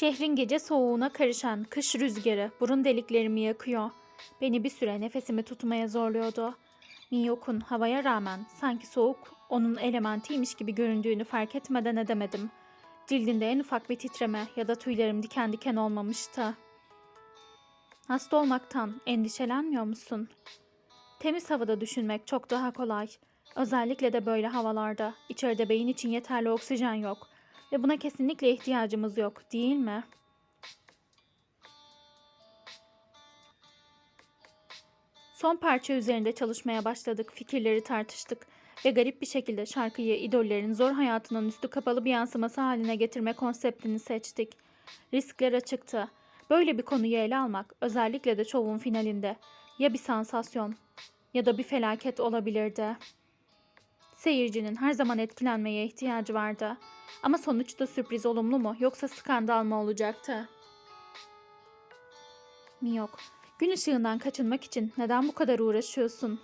Şehrin gece soğuğuna karışan kış rüzgarı burun deliklerimi yakıyor. Beni bir süre nefesimi tutmaya zorluyordu. Miyok'un havaya rağmen sanki soğuk onun elementiymiş gibi göründüğünü fark etmeden edemedim. Cildinde en ufak bir titreme ya da tüylerim diken diken olmamıştı. Hasta olmaktan endişelenmiyor musun? Temiz havada düşünmek çok daha kolay. Özellikle de böyle havalarda. İçeride beyin için yeterli oksijen yok. Ve buna kesinlikle ihtiyacımız yok, değil mi? Son parça üzerinde çalışmaya başladık, fikirleri tartıştık ve garip bir şekilde şarkıyı idollerin zor hayatının üstü kapalı bir yansıması haline getirme konseptini seçtik. Riskler açıktı. Böyle bir konuyu ele almak, özellikle de şovun finalinde, ya bir sansasyon ya da bir felaket olabilirdi. Seyircinin her zaman etkilenmeye ihtiyacı vardı. Ama sonuçta sürpriz olumlu mu yoksa skandal mı olacaktı? Miyok, gün ışığından kaçınmak için neden bu kadar uğraşıyorsun?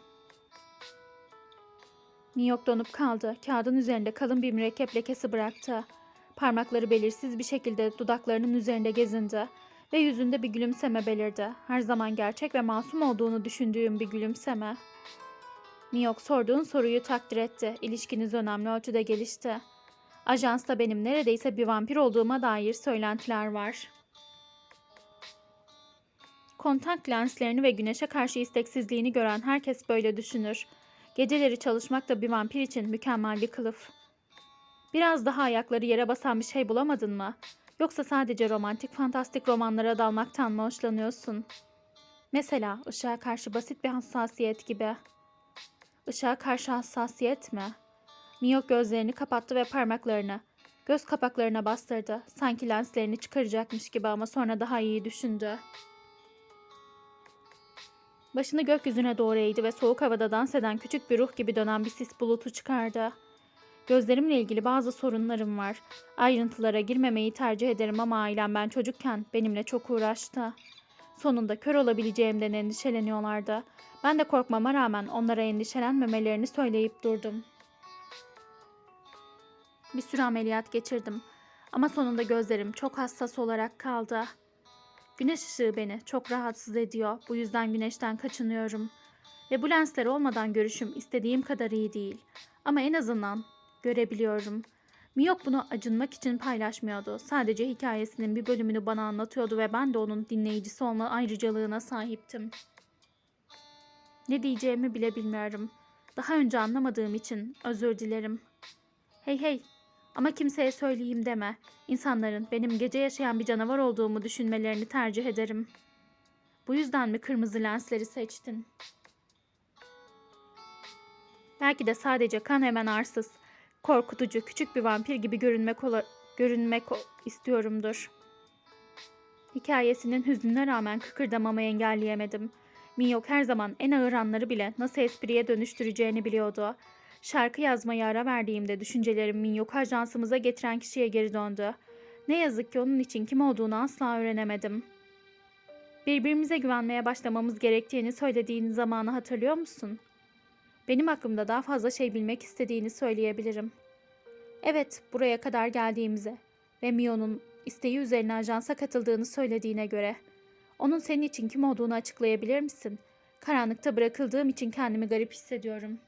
Miyok donup kaldı. Kağıdın üzerinde kalın bir mürekkep lekesi bıraktı. Parmakları belirsiz bir şekilde dudaklarının üzerinde gezindi ve yüzünde bir gülümseme belirdi. Her zaman gerçek ve masum olduğunu düşündüğüm bir gülümseme. Miyok sorduğun soruyu takdir etti. İlişkiniz önemli ölçüde gelişti. Ajansta benim neredeyse bir vampir olduğuma dair söylentiler var. Kontak lenslerini ve güneşe karşı isteksizliğini gören herkes böyle düşünür. Geceleri çalışmak da bir vampir için mükemmel bir kılıf. Biraz daha ayakları yere basan bir şey bulamadın mı? Yoksa sadece romantik fantastik romanlara dalmaktan mı hoşlanıyorsun? Mesela ışığa karşı basit bir hassasiyet gibi. Işığa karşı hassasiyet mi? Miyok gözlerini kapattı ve parmaklarını göz kapaklarına bastırdı. Sanki lenslerini çıkaracakmış gibi ama sonra daha iyi düşündü. Başını gökyüzüne doğru eğdi ve soğuk havada dans eden küçük bir ruh gibi dönen bir sis bulutu çıkardı. Gözlerimle ilgili bazı sorunlarım var. Ayrıntılara girmemeyi tercih ederim ama ailem ben çocukken benimle çok uğraştı. Sonunda kör olabileceğimden endişeleniyorlardı. Ben de korkmama rağmen onlara endişelenmemelerini söyleyip durdum. Bir sürü ameliyat geçirdim. Ama sonunda gözlerim çok hassas olarak kaldı. Güneş ışığı beni çok rahatsız ediyor. Bu yüzden güneşten kaçınıyorum. Ve bu lensler olmadan görüşüm istediğim kadar iyi değil. Ama en azından görebiliyorum. Miyok bunu acınmak için paylaşmıyordu. Sadece hikayesinin bir bölümünü bana anlatıyordu ve ben de onun dinleyicisi olma ayrıcalığına sahiptim. Ne diyeceğimi bile bilmiyorum. Daha önce anlamadığım için özür dilerim. Hey hey, ama kimseye söyleyeyim deme. İnsanların benim gece yaşayan bir canavar olduğumu düşünmelerini tercih ederim. Bu yüzden mi kırmızı lensleri seçtin? Belki de sadece kan hemen arsız, korkutucu, küçük bir vampir gibi görünmek ola- görünmek istiyorumdur. Hikayesinin hüznüne rağmen kıkırdamamı engelleyemedim. Miyok her zaman en ağır anları bile nasıl espriye dönüştüreceğini biliyordu. Şarkı yazmaya ara verdiğimde düşüncelerim Minyok ajansımıza getiren kişiye geri döndü. Ne yazık ki onun için kim olduğunu asla öğrenemedim. Birbirimize güvenmeye başlamamız gerektiğini söylediğin zamanı hatırlıyor musun? Benim hakkımda daha fazla şey bilmek istediğini söyleyebilirim. Evet, buraya kadar geldiğimize ve Mio'nun isteği üzerine ajansa katıldığını söylediğine göre. Onun senin için kim olduğunu açıklayabilir misin? Karanlıkta bırakıldığım için kendimi garip hissediyorum.''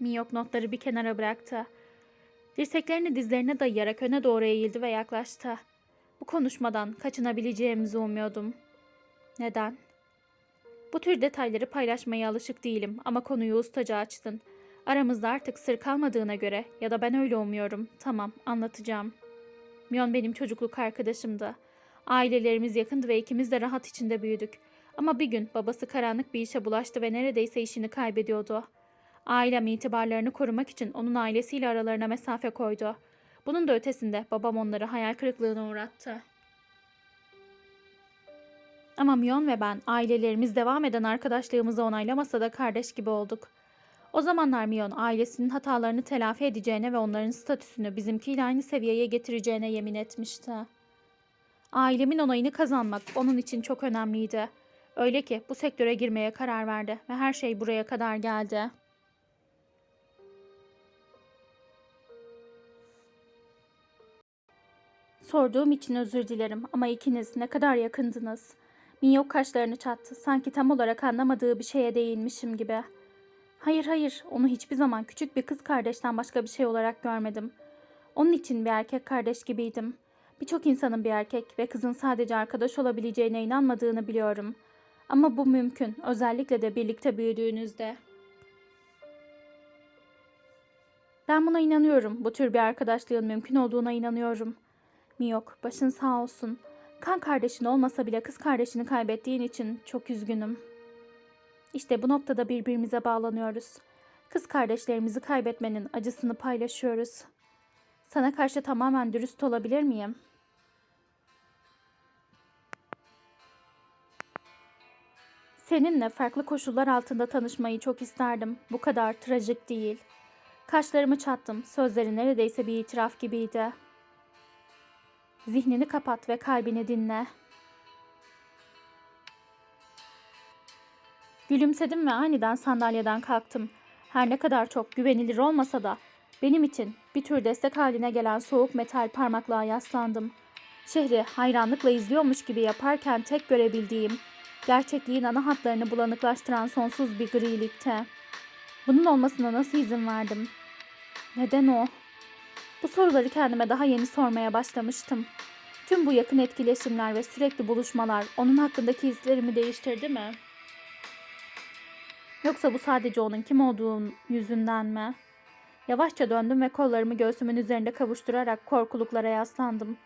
Miyok notları bir kenara bıraktı. Dirseklerini dizlerine dayayarak öne doğru eğildi ve yaklaştı. Bu konuşmadan kaçınabileceğimizi umuyordum. Neden? Bu tür detayları paylaşmaya alışık değilim ama konuyu ustaca açtın. Aramızda artık sır kalmadığına göre ya da ben öyle umuyorum. Tamam, anlatacağım. Myon benim çocukluk arkadaşımdı. Ailelerimiz yakındı ve ikimiz de rahat içinde büyüdük. Ama bir gün babası karanlık bir işe bulaştı ve neredeyse işini kaybediyordu. Ailem itibarlarını korumak için onun ailesiyle aralarına mesafe koydu. Bunun da ötesinde babam onları hayal kırıklığına uğrattı. Ama Myon ve ben ailelerimiz devam eden arkadaşlığımızı onaylamasa da kardeş gibi olduk. O zamanlar Myon ailesinin hatalarını telafi edeceğine ve onların statüsünü bizimkiyle aynı seviyeye getireceğine yemin etmişti. Ailemin onayını kazanmak onun için çok önemliydi. Öyle ki bu sektöre girmeye karar verdi ve her şey buraya kadar geldi. Sorduğum için özür dilerim ama ikiniz ne kadar yakındınız. Minyok kaşlarını çattı. Sanki tam olarak anlamadığı bir şeye değinmişim gibi. Hayır hayır, onu hiçbir zaman küçük bir kız kardeşten başka bir şey olarak görmedim. Onun için bir erkek kardeş gibiydim. Birçok insanın bir erkek ve kızın sadece arkadaş olabileceğine inanmadığını biliyorum. Ama bu mümkün, özellikle de birlikte büyüdüğünüzde. Ben buna inanıyorum. Bu tür bir arkadaşlığın mümkün olduğuna inanıyorum. Miyok, başın sağ olsun. Kan kardeşin olmasa bile kız kardeşini kaybettiğin için çok üzgünüm. İşte bu noktada birbirimize bağlanıyoruz. Kız kardeşlerimizi kaybetmenin acısını paylaşıyoruz. Sana karşı tamamen dürüst olabilir miyim? Seninle farklı koşullar altında tanışmayı çok isterdim. Bu kadar trajik değil. Kaşlarımı çattım. Sözleri neredeyse bir itiraf gibiydi. Zihnini kapat ve kalbini dinle. Gülümsedim ve aniden sandalyeden kalktım. Her ne kadar çok güvenilir olmasa da benim için bir tür destek haline gelen soğuk metal parmaklığa yaslandım. Şehri hayranlıkla izliyormuş gibi yaparken tek görebildiğim, gerçekliğin ana hatlarını bulanıklaştıran sonsuz bir grilikte. Bunun olmasına nasıl izin verdim? Neden o? Bu soruları kendime daha yeni sormaya başlamıştım. Tüm bu yakın etkileşimler ve sürekli buluşmalar onun hakkındaki hislerimi değiştirdi mi? Yoksa bu sadece onun kim olduğu yüzünden mi? Yavaşça döndüm ve kollarımı göğsümün üzerinde kavuşturarak korkuluklara yaslandım.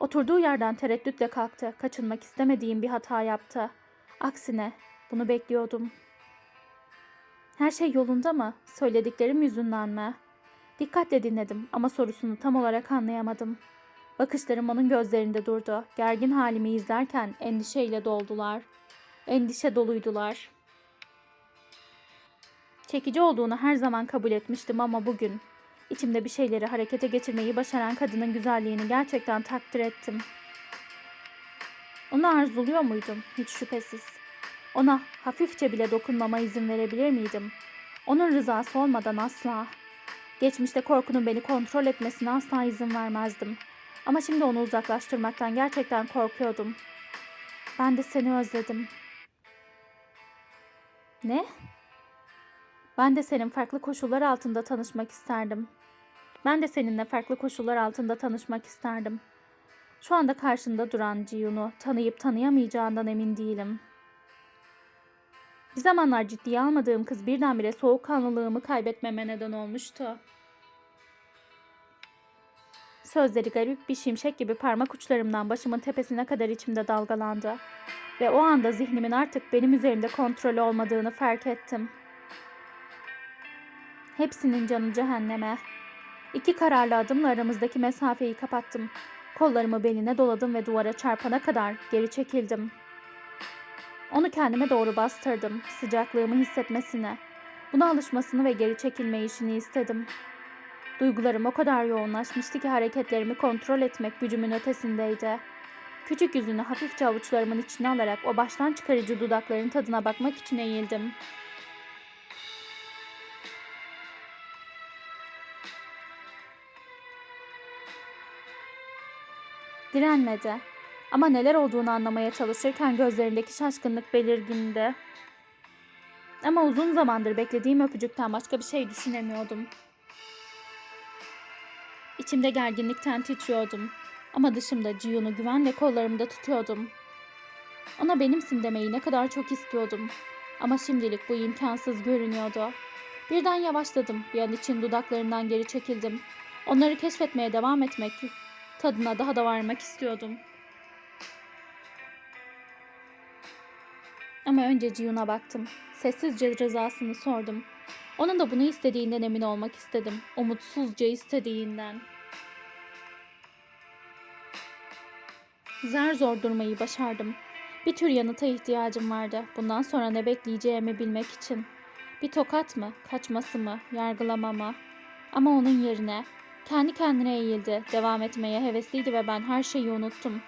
Oturduğu yerden tereddütle kalktı. Kaçınmak istemediğim bir hata yaptı. Aksine bunu bekliyordum. Her şey yolunda mı? Söylediklerim yüzünden mi? Dikkatle dinledim ama sorusunu tam olarak anlayamadım. Bakışlarım onun gözlerinde durdu. Gergin halimi izlerken endişeyle doldular. Endişe doluydular. Çekici olduğunu her zaman kabul etmiştim ama bugün içimde bir şeyleri harekete geçirmeyi başaran kadının güzelliğini gerçekten takdir ettim. Onu arzuluyor muydum? Hiç şüphesiz. Ona hafifçe bile dokunmama izin verebilir miydim? Onun rızası olmadan asla. Geçmişte korkunun beni kontrol etmesine asla izin vermezdim. Ama şimdi onu uzaklaştırmaktan gerçekten korkuyordum. Ben de seni özledim. Ne? Ben de senin farklı koşullar altında tanışmak isterdim. Ben de seninle farklı koşullar altında tanışmak isterdim. Şu anda karşında duran Ciyun'u tanıyıp tanıyamayacağından emin değilim. Bir zamanlar ciddiye almadığım kız birdenbire soğukkanlılığımı kaybetmeme neden olmuştu. Sözleri garip bir şimşek gibi parmak uçlarımdan başımın tepesine kadar içimde dalgalandı. Ve o anda zihnimin artık benim üzerimde kontrolü olmadığını fark ettim. Hepsinin canı cehenneme. İki kararlı adımla aramızdaki mesafeyi kapattım. Kollarımı beline doladım ve duvara çarpana kadar geri çekildim. Onu kendime doğru bastırdım, sıcaklığımı hissetmesine, buna alışmasını ve geri çekilme işini istedim. Duygularım o kadar yoğunlaşmıştı ki hareketlerimi kontrol etmek gücümün ötesindeydi. Küçük yüzünü hafifçe avuçlarımın içine alarak o baştan çıkarıcı dudakların tadına bakmak için eğildim. Direnmedi. Ama neler olduğunu anlamaya çalışırken gözlerindeki şaşkınlık belirgindi. Ama uzun zamandır beklediğim öpücükten başka bir şey düşünemiyordum. İçimde gerginlikten titriyordum. Ama dışımda Ciyun'u güvenle kollarımda tutuyordum. Ona benimsin demeyi ne kadar çok istiyordum. Ama şimdilik bu imkansız görünüyordu. Birden yavaşladım. Bir an için dudaklarından geri çekildim. Onları keşfetmeye devam etmek, tadına daha da varmak istiyordum. Ama önce Ciyun'a baktım. Sessizce rızasını sordum. Onun da bunu istediğinden emin olmak istedim. Umutsuzca istediğinden. Zar zor durmayı başardım. Bir tür yanıta ihtiyacım vardı. Bundan sonra ne bekleyeceğimi bilmek için. Bir tokat mı, kaçması mı, yargılama mı? Ama onun yerine kendi kendine eğildi. Devam etmeye hevesliydi ve ben her şeyi unuttum.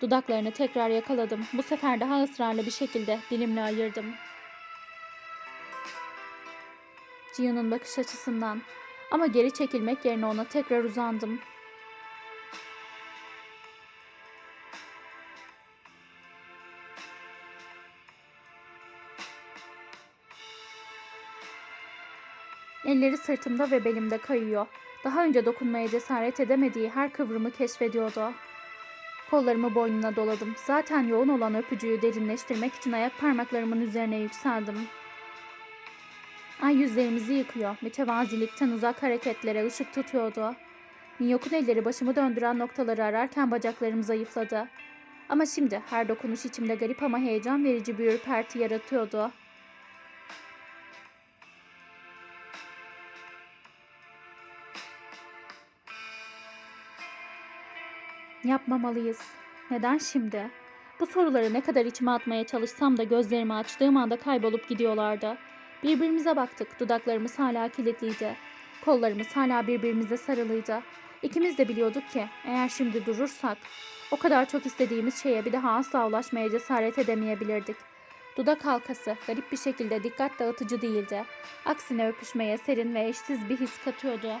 Dudaklarını tekrar yakaladım. Bu sefer daha ısrarlı bir şekilde dilimle ayırdım. Cihan'ın bakış açısından ama geri çekilmek yerine ona tekrar uzandım. Elleri sırtımda ve belimde kayıyor. Daha önce dokunmaya cesaret edemediği her kıvrımı keşfediyordu. Kollarımı boynuna doladım. Zaten yoğun olan öpücüğü derinleştirmek için ayak parmaklarımın üzerine yükseldim. Ay yüzlerimizi yıkıyor. Mütevazilikten uzak hareketlere ışık tutuyordu. Minyok'un elleri başımı döndüren noktaları ararken bacaklarım zayıfladı. Ama şimdi her dokunuş içimde garip ama heyecan verici bir ürperti yaratıyordu. Yapmamalıyız. Neden şimdi? Bu soruları ne kadar içime atmaya çalışsam da gözlerimi açtığım anda kaybolup gidiyorlardı. Birbirimize baktık. Dudaklarımız hala kilitliydi. Kollarımız hala birbirimize sarılıydı. İkimiz de biliyorduk ki eğer şimdi durursak o kadar çok istediğimiz şeye bir daha asla ulaşmaya cesaret edemeyebilirdik. Dudak halkası garip bir şekilde dikkat dağıtıcı değildi. Aksine öpüşmeye serin ve eşsiz bir his katıyordu.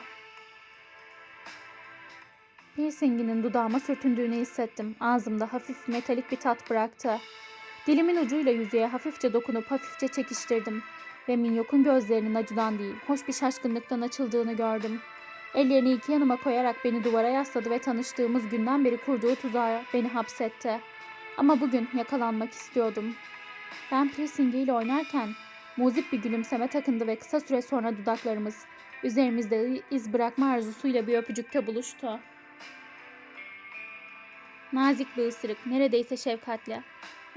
Piercinginin dudağıma sürtündüğünü hissettim. Ağzımda hafif metalik bir tat bıraktı. Dilimin ucuyla yüzeye hafifçe dokunup hafifçe çekiştirdim. Ve Minyok'un gözlerinin acıdan değil, hoş bir şaşkınlıktan açıldığını gördüm. Ellerini iki yanıma koyarak beni duvara yasladı ve tanıştığımız günden beri kurduğu tuzağa beni hapsetti. Ama bugün yakalanmak istiyordum. Ben piercingiyle oynarken muzip bir gülümseme takındı ve kısa süre sonra dudaklarımız üzerimizde iz bırakma arzusuyla bir öpücükte buluştu. Nazik bir ısırık, neredeyse şefkatli.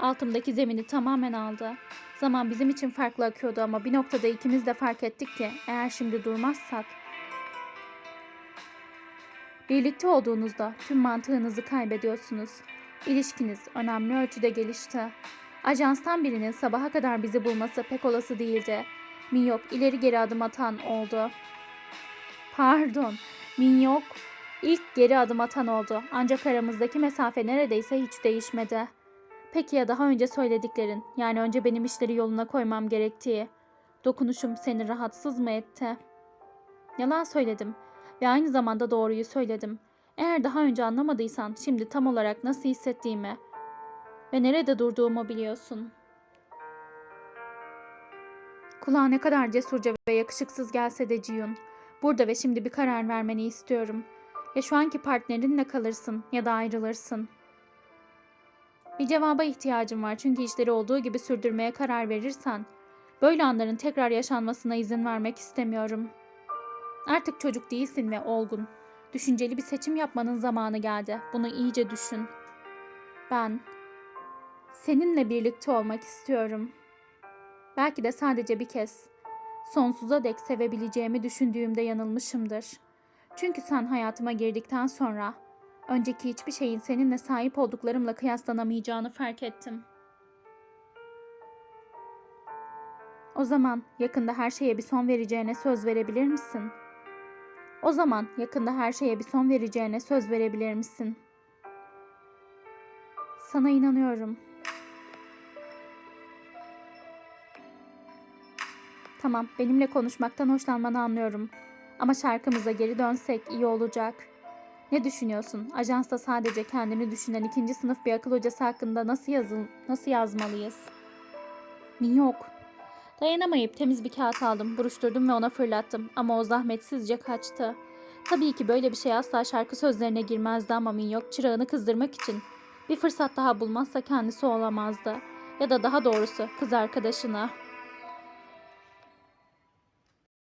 Altımdaki zemini tamamen aldı. Zaman bizim için farklı akıyordu ama bir noktada ikimiz de fark ettik ki eğer şimdi durmazsak Birlikte olduğunuzda tüm mantığınızı kaybediyorsunuz. İlişkiniz önemli ölçüde gelişti. Ajanstan birinin sabaha kadar bizi bulması pek olası değildi. Minyok ileri geri adım atan oldu. Pardon, Minyok ilk geri adım atan oldu. Ancak aramızdaki mesafe neredeyse hiç değişmedi. Peki ya daha önce söylediklerin, yani önce benim işleri yoluna koymam gerektiği. Dokunuşum seni rahatsız mı etti? Yalan söyledim ve aynı zamanda doğruyu söyledim. Eğer daha önce anlamadıysan şimdi tam olarak nasıl hissettiğimi ve nerede durduğumu biliyorsun. Kulağa ne kadar cesurca ve yakışıksız gelse de Ciyun, burada ve şimdi bir karar vermeni istiyorum. Ya şu anki partnerinle kalırsın ya da ayrılırsın. Bir cevaba ihtiyacım var çünkü işleri olduğu gibi sürdürmeye karar verirsen, böyle anların tekrar yaşanmasına izin vermek istemiyorum.'' Artık çocuk değilsin ve olgun. Düşünceli bir seçim yapmanın zamanı geldi. Bunu iyice düşün. Ben seninle birlikte olmak istiyorum. Belki de sadece bir kez. Sonsuza dek sevebileceğimi düşündüğümde yanılmışımdır. Çünkü sen hayatıma girdikten sonra önceki hiçbir şeyin seninle sahip olduklarımla kıyaslanamayacağını fark ettim. O zaman yakında her şeye bir son vereceğine söz verebilir misin?'' O zaman yakında her şeye bir son vereceğine söz verebilir misin? Sana inanıyorum. Tamam, benimle konuşmaktan hoşlanmanı anlıyorum. Ama şarkımıza geri dönsek iyi olacak. Ne düşünüyorsun? Ajansta sadece kendini düşünen ikinci sınıf bir akıl hocası hakkında nasıl yazıl nasıl yazmalıyız? Yok. Dayanamayıp temiz bir kağıt aldım, buruşturdum ve ona fırlattım ama o zahmetsizce kaçtı. Tabii ki böyle bir şey asla şarkı sözlerine girmezdi ama Minyok çırağını kızdırmak için bir fırsat daha bulmazsa kendisi olamazdı. Ya da daha doğrusu kız arkadaşına.